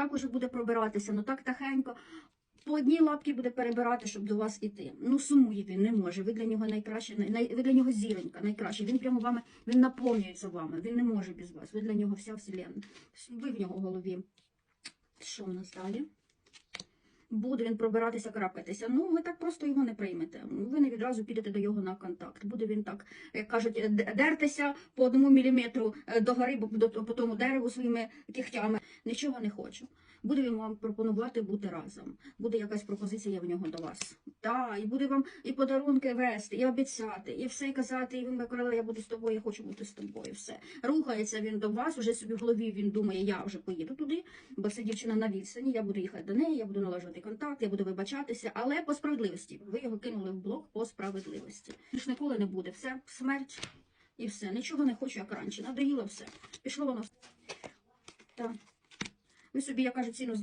Також буде пробиратися, ну так тихенько. По одній лапці буде перебирати, щоб до вас іти. Ну, сумує він, не може. Ви для нього найкраще, най- ви для нього зіронька, найкраще. Він прямо вами, він наповнюється вами, він не може без вас. Ви для нього вся вселенна. Ви в нього в голові. Що в нас далі? Буде він пробиратися, крапкатися. Ну, ви так просто його не приймете. Ви не відразу підете до його на контакт. Буде він так, як кажуть, дертися по одному міліметру е, до гори, по тому дереву своїми кігтями. Нічого не хочу. Буде він вам пропонувати бути разом. Буде якась пропозиція в нього до вас. Так, і буде вам і подарунки вести, і обіцяти, і все і казати, і він казали, я буду з тобою, я хочу бути з тобою. Все. Рухається він до вас, вже собі в голові він думає, я вже поїду туди, бо це дівчина на відстані, я буду їхати до неї, я буду налажувати контакт, я буду вибачатися, але по справедливості. Ви його кинули в блок по справедливості. Більш ніколи не буде. Все, смерть і все. Нічого не хочу, як раніше. Надоїло все. Пішло воно. Так. Ви собі, я кажу, ціну